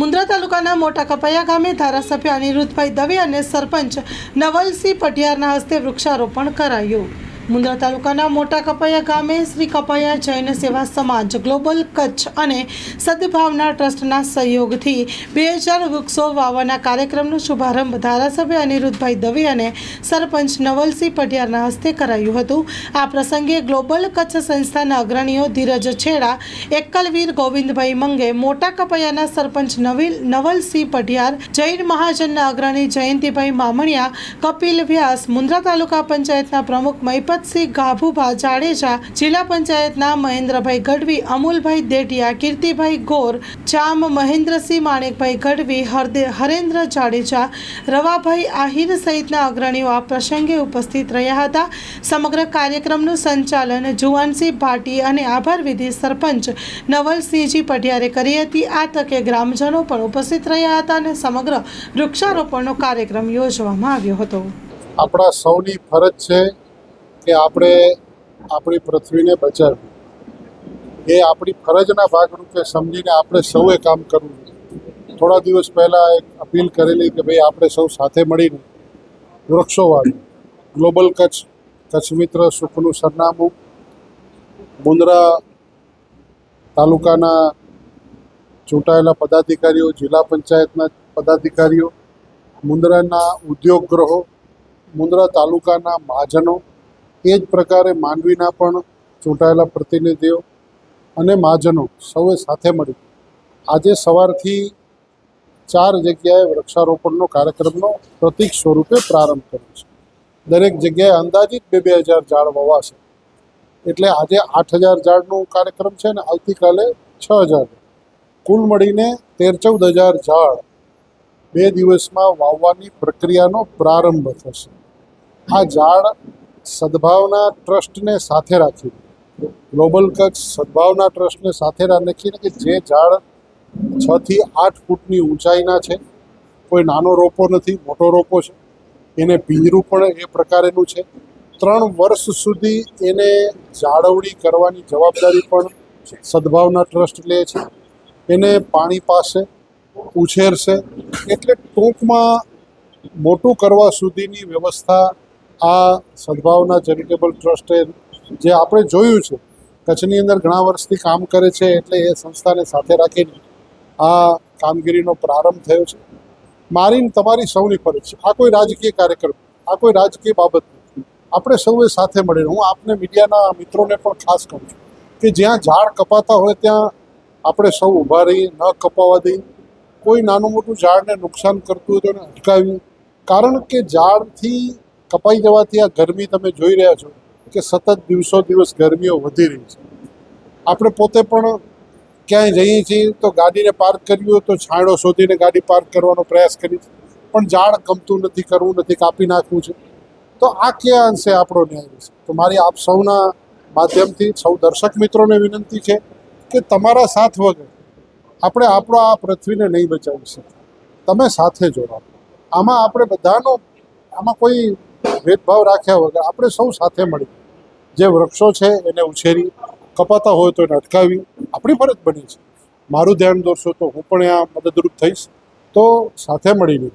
મુન્દ્રા તાલુકાના મોટા કપૈયા ગામે ધારાસભ્ય અનિરુદ્ધભાઈ દવે અને સરપંચ નવલસિંહ પટિયારના હસ્તે વૃક્ષારોપણ કરાયું. મુન્દ્રા તાલુકાના મોટા કપૈયા ગામે શ્રી કપૈયા જૈન સેવા સમાજ ગ્લોબલ કચ્છ અને સદભાવના ટ્રસ્ટના સહયોગથી બે હજાર વૃક્ષો વાવવાના કાર્યક્રમનો શુભારંભ ધારાસભ્ય અનિરુદ્ધભાઈ દવે અને સરપંચ નવલસિંહ પટિયારના હસ્તે કરાયું હતું. આ પ્રસંગે ગ્લોબલ કચ્છ સંસ્થાના અગ્રણીઓ ધીરજ છેડા એકલવીર ગોવિંદભાઈ મંગે, મોટા કપૈયાના સરપંચ નવીલ નવલસિંહ પટિયાર જૈન મહાજનના અગ્રણી જયંતિભાઈ મામણિયા, કપિલ વ્યાસ મુન્દ્રા તાલુકા પંચાયતના પ્રમુખ મહિપતસિંહ ગાભુભા જાડેજા જિલ્લા પંચાયતના મહેન્દ્રભાઈ ગઢવી, અમુલભાઈ દેઢિયા, કીર્તિભાઈ ગોર, ચામ મહેન્દ્રસિંહ માણેકભાઈ ગઢવી હરેન્દ્ર જાડેજા, રવાભાઈ આહિર સહિતના અગ્રણીઓ આ પ્રસંગે ઉપસ્થિત રહ્યા હતા. સમગ્ર કાર્યક્રમનું સંચાલન જુવાનસિંહ ભાટી અને આભાર વિધિ સરપંચ નવલસિંહજી પઢિયારે કરી હતી. આ તકે ગ્રામજનો પણ ઉપસ્થિત રહ્યા હતા અને સમગ્ર વૃક્ષારોપણનો કાર્યક્રમ યોજવામાં આવ્યો હતો. આપણા સૌની ફરજ છે કે આપણે આપણી પૃથ્વીને બચાવવી. એ આપણી ફરજના ભાગરૂપે સમજીને આપણે સૌએ કામ કરવું જોઈએ. થોડા દિવસ પહેલાં એક અપીલ કરેલી કે ભાઈ આપણે સૌ સાથે મળીને વૃક્ષો વાવીએ ગ્લોબલ કચ્છ કચ્છ મિત્ર સુખનું સરનામું, મુન્દ્રા તાલુકાના ચૂંટાયેલા પદાધિકારીઓ, જિલ્લા પંચાયતના પદાધિકારીઓ, મુન્દ્રાના ઉદ્યોગ ગ્રહો મુન્દ્રા તાલુકાના મહાજનો એ જ પ્રકારે માંડવીના પણ ચૂંટાયેલા પ્રતિનિધિઓ અને મહાજનો સૌએ સાથે મળી. આજે સવારથી ચાર જગ્યાએ વૃક્ષારોપણનો કાર્યક્રમનો પ્રતિક સ્વરૂપે પ્રારંભ કર્યો છે. દરેક જગ્યાએ અંદાજિત બે બે હજાર ઝાડ વવાશે. એટલે આજે આઠ હજાર ઝાડનો કાર્યક્રમ છે ને આવતીકાલે છ હજાર. કુલ મળીને તેર ચૌદ હજાર ઝાડ બે દિવસમાં વાવવાની પ્રક્રિયાનો પ્રારંભ થશે. આ ઝાડ સદભાવના ટ્રસ્ટને સાથે રાખી. ગ્લોબલ કચ્છ સદભાવના ટ્રસ્ટને સાથે રાખીને કે જે ઝાડ છથી આઠ ફૂટની ઊંચાઈના છે, કોઈ નાનો રોપો નથી, મોટો રોપો છે, એને પિંજરું પણ એ પ્રકારેનું છે. ત્રણ વર્ષ સુધી એને જાળવણી કરવાની જવાબદારી પણ સદભાવના ટ્રસ્ટ લે છે. એને પાણી પાસે ઉછેરશે, એટલે ટૂંકમાં મોટું કરવા સુધીની વ્યવસ્થા આ સદભાવના ચેરિટેબલ ટ્રસ્ટે જે આપણે જોયું છે, કચ્છની અંદર ઘણા વર્ષથી કામ કરે છે એટલે એ સંસ્થાને સાથે રાખીને આ કામગીરીનો પ્રારંભ થયો છે. મારીને તમારી સૌની ફરજ છે. આ કોઈ રાજકીય કાર્યક્રમ, આ કોઈ રાજકીય બાબત નથી. આપણે સૌએ સાથે મળીને, હું આપને મીડિયાના મિત્રોને પણ ખાસ કહું છું કે જ્યાં ઝાડ કપાતા હોય ત્યાં આપણે સૌ ઊભા રહીએ, ન કપાવા દઈએ. કોઈ નાનું મોટું ઝાડને નુકસાન કરતું હોય તો એને અટકાવ્યું કારણ કે ઝાડથી કપાઈ જવાથી આ ગરમી તમે જોઈ રહ્યા છો કે સતત દિવસો દિવસ ગરમીઓ વધી રહી છે. આપણે પોતે પણ ક્યાંય જઈએ છીએ તો ગાડીને પાર્ક કરવી હોય તો છાંયડો શોધીને ગાડી પાર્ક કરવાનો પ્રયાસ કરી છે પણ ઝાડ ગમતું નથી, કરવું નથી, કાપી નાખવું છે. તો આ કયા અંશે આપણો ન્યાય છે? તો મારી આપ સૌના માધ્યમથી સૌ દર્શક મિત્રોને વિનંતી છે કે તમારા સાથ વગર આપણે આપણો આ પૃથ્વીને નહીં બચાવી શકીએ. તમે સાથે જોડાઓ. આમાં આપણે બધાનો, આમાં કોઈ ભેદભાવ રાખ્યા વગર આપણે સૌ સાથે મળી જે વૃક્ષો છે એને ઉછેરી, કપાતા હોય તો એને અટકાવી, આપણી ફરજ બની છે. મારું ધ્યાન દોરશો તો હું પણ આ મદદરૂપ થઈશ. તો સાથે મળીને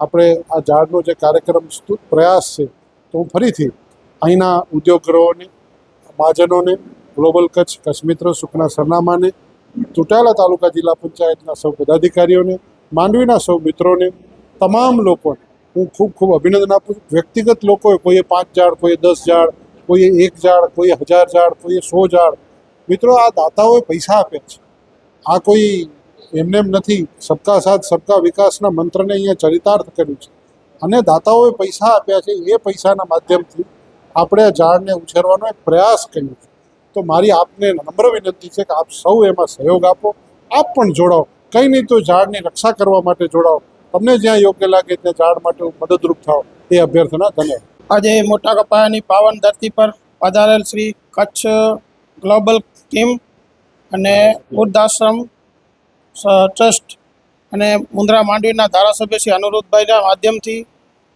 આપણે આ ઝાડનો જે કાર્યક્રમ પ્રયાસ છે, તો હું ફરીથી અહીંના ઉદ્યોગગ્રહોને મહાજનોને, ગ્લોબલ કચ્છ કચ્છ સુખના સરનામાને, ચૂંટાયેલા તાલુકા જિલ્લા પંચાયતના સૌ પદાધિકારીઓને, માંડવીના સૌ મિત્રોને, તમામ લોકોને હું ખૂબ ખૂબ અભિનંદન આપું છું. વ્યક્તિગત લોકોએ કોઈએ પાંચ ઝાડ કોઈએ દસ ઝાડ કોઈએ એક ઝાડ કોઈએ હજાર ઝાડ કોઈએ સો ઝાડ મિત્રો, આ દાતાઓએ પૈસા આપ્યા છે. આ કોઈ એમને એમ નથી. સબકા સાથ, સબકા વિકાસના મંત્રને અહીંયા ચરિતાર્થ કર્યું છે. અને દાતાઓએ પૈસા આપ્યા છે એ પૈસાના માધ્યમથી આપણે આ ઝાડને ઉછેરવાનો એક પ્રયાસ કર્યો છે. તો મારી આપને નમ્ર વિનંતી છે કે આપ સૌ એમાં સહયોગ આપો. આપ પણ જોડાઓ. કંઈ નહીં તો ઝાડની રક્ષા કરવા માટે જોડાઓ. તમને જ્યાં યોગ્ય લાગે ત્યાં ઝાડ માટે મદદરૂપ થાવ એ અભ્યર્થના ધન્યવાદ. આજે મોટા કપાયાની પાવન ધરતી પર પધારેલ શ્રી કચ્છ ગ્લોબલ ટીમ અને વૃદ્ધાશ્રમ ટ્રસ્ટ અને મુન્દ્રા માંડવીના ધારાસભ્ય શ્રી અનુરોધભાઈના માધ્યમથી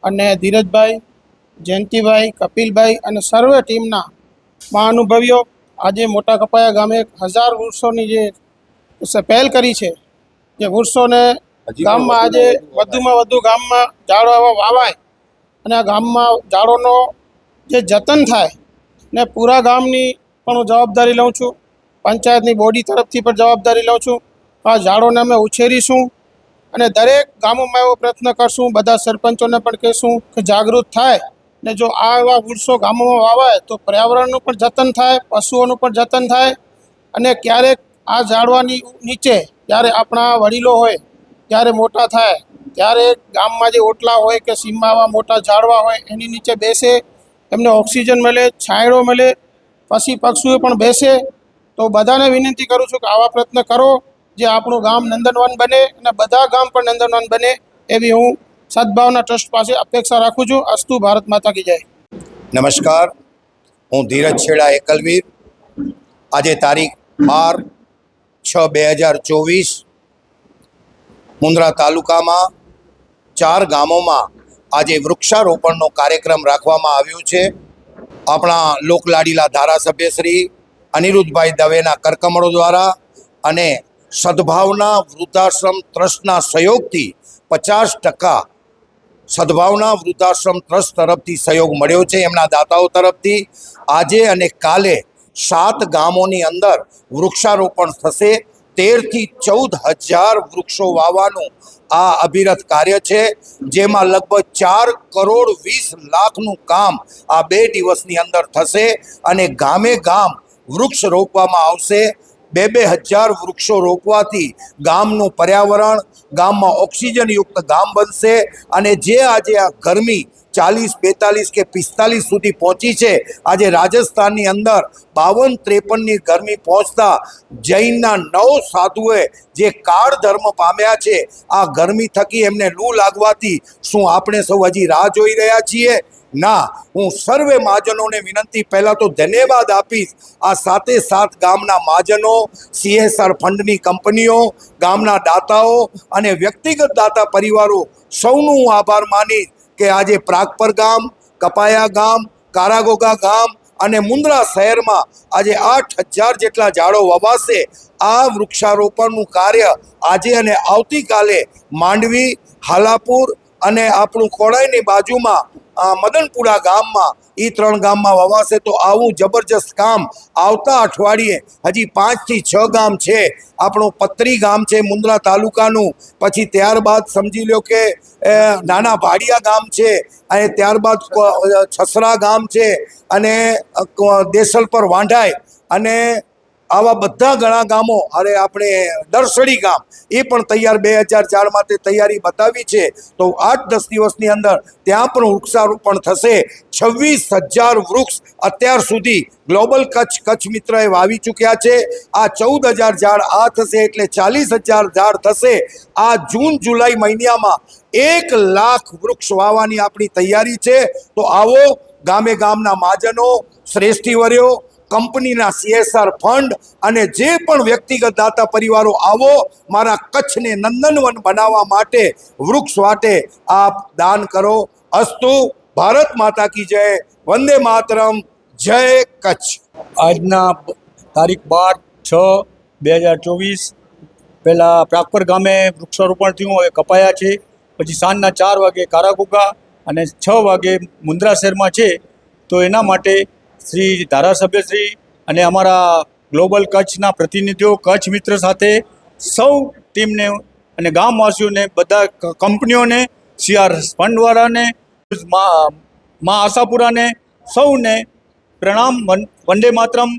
અને ધીરજભાઈ, જયંતિભાઈ, કપિલભાઈ અને સર્વે ટીમના મહાનુભવીઓ આજે મોટા કપાયા ગામે હજાર વૃક્ષોની જે પહેલ કરી છે, જે વૃક્ષોને ગામમાં આજે વધુમાં વધુ ગામમાં ઝાડો આવા વાવાય અને આ ગામમાં ઝાડોનો જે જતન થાય ને પૂરા ગામની પણ હું જવાબદારી લઉં છું. પંચાયતની બોડી તરફથી પણ જવાબદારી લઉં છું. આ ઝાડોને અમે ઉછેરીશું અને દરેક ગામોમાં એવો પ્રયત્ન કરશું બધા સરપંચોને પણ કહેશું કે જાગૃત થાય ને જો આ એવા વૃક્ષો ગામોમાં વાવાય તો પર્યાવરણનું પણ જતન થાય પશુઓનું પણ જતન થાય અને ક્યારેક આ ઝાડવાની નીચે જ્યારે આપણા વડીલો હોય ત્યારે મોટા થાય. ત્યારે ગામમાં જે ઓટલા હોય કે સીમમાં મોટા ઝાડવા હોય, એની નીચે બેસે, એમને ઓક્સિજન મળે, છાંયડો મળે પછી પક્ષીઓ પણ બેસે. તો બધાને વિનંતી કરું છું કે આવા પ્રયત્ન કરો, જે આપણું ગામ નંદનવન બને અને બધા ગામ પણ નંદનવન બને એવી હું સદભાવના ટ્રસ્ટ પાસે અપેક્ષા રાખું છું. અસ્તુ ભારત માતા કી જય. નમસ્કાર. હું ધીરજ છેડા એકલવીર. આજે તારીખ બાર છ બે હજાર ચોવીસ મુન્દ્રા તાલુકામાં ચાર ગામોમાં આજે વૃક્ષારોપણનો કાર્યક્રમ રાખવામાં આવ્યો છે. આપણા લોકલાડીલા ધારાસભ્ય શ્રી અનિરુદ્ધભાઈ દવેના કરકમળો દ્વારા અને સદભાવના વૃદ્ધાશ્રમ ટ્રસ્ટના સહયોગથી પચાસ ટકા સદભાવના વૃદ્ધાશ્રમ ટ્રસ્ટ તરફથી સહયોગ મળ્યો છે એમના દાતાઓ તરફથી. આજે અને કાલે સાત ગામોની અંદર વૃક્ષારોપણ થશે. તેરથી ચૌદ હજાર વૃક્ષો વાવવાનું આ અભિરત કાર્ય છે, જેમાં લગભગ ચાર કરોડ વીસ લાખનું કામ આ બે દિવસની અંદર થશે અને ગામે ગામ વૃક્ષ રોપવામાં આવશે. બે બે હજાર વૃક્ષો રોપવાથી ગામનું પર્યાવરણ, ગામમાં ઓક્સિજનયુક્ત ગામ બનશે અને જે આજે આ ગરમી ચાલીસ બેતાલીસ કે પિસ્તાલીસ સુધી પહોંચી છે. આજે રાજસ્થાનની અંદર બાવન ત્રેપનની ગરમી પહોંચતા જૈનના નવ સાધુએ જે કાળ ધર્મ પામ્યા છે, આ ગરમી થકી એમને લૂ લાગવાથી શું આપણે સૌ હજી રાહ જોઈ રહ્યા છીએ? ના, હું સર્વે મહાજનોને વિનંતી, પહેલાં તો ધન્યવાદ આપીશ આ સાતે સાત ગામના મહાજનો, સીએસઆર ફંડની કંપનીઓ, ગામના દાતાઓ અને વ્યક્તિગત દાતા પરિવારો સૌનું હું આભાર માનીશ. કે આજે પ્રાગપર ગામ, કપાયા ગામ, કારાગોગા ગામ અને મુન્દ્રા શહેરમાં આજે આઠ હજાર જેટલા ઝાડો વવાશે. આ વૃક્ષારોપણનું કાર્ય આજે અને આવતીકાલે માંડવી, હાલાપુર અને આપણું ખોડાઈની બાજુમાં મદનપુરા ગામમાં એ ત્રણ ગામમાં વવાશે તો આવું જબરજસ્ત કામ આવતા અઠવાડિયે હજી પાંચથી છ ગામ છે. આપણું પત્રી ગામ છે મુન્દ્રા તાલુકાનું. પછી ત્યારબાદ સમજી લો કે નાના ભાડિયા ગામ છે. અને ત્યારબાદ છસરા ગામ છે. અને દેસલ પર વાંઢાય. અને આવા બધા ઘણા ગામો, અરે આપણે દરસડી ગામ, એ પણ તૈયાર બે હજાર ચાર માટે તૈયારી બતાવી છે. તો આઠ દસ દિવસની અંદર ત્યાં પણ વૃક્ષારોપણ થશે. છવ્વીસ હજાર વૃક્ષ અત્યાર સુધી ગ્લોબલ કચ્છ કચ્છ મિત્રએ વાવી ચૂક્યા છે. આ ચૌદ હજાર ઝાડ આ થશે એટલે ચાલીસ હજાર ઝાડ થશે. આ જૂન, જુલાઈ મહિનામાં એક લાખ વૃક્ષ વાવવાની આપણી તૈયારી છે. તો આવો ગામે ગામના મહાજનો શ્રેષ્ઠીવર્યો કંપનીના સીએસઆર ફંડ અને જે પણ વ્યક્તિગત દાતા પરિવારો આવો, મારા કચ્છને નંદનવન બનાવવા માટે વૃક્ષ વાટે આપ દાન કરો. અસ્તુ, ભારત માતા કી જય, વંદે માતરમ, જય કચ્છ. આજના તારીખ બાર છ બે હજાર ચોવીસ, પહેલાં પ્રાગપર ગામે વૃક્ષારોપણ થયું, હવે કપાયા છે. પછી સાંજના ચાર વાગે કારાગુગા અને છ વાગે મુન્દ્રા શહેરમાં છે. તો એના માટે શ્રી ધારાસભ્ય શ્રી અને અમારા ગ્લોબલ કચ્છના પ્રતિનિધિઓ, કચ્છ મિત્ર સાથે સૌ ટીમને અને ગામવાસીઓને, બધા કંપનીઓને સીઆર ફંડવાળાને મા આશાપુરાને સૌને પ્રણામ વંદે માતરમ.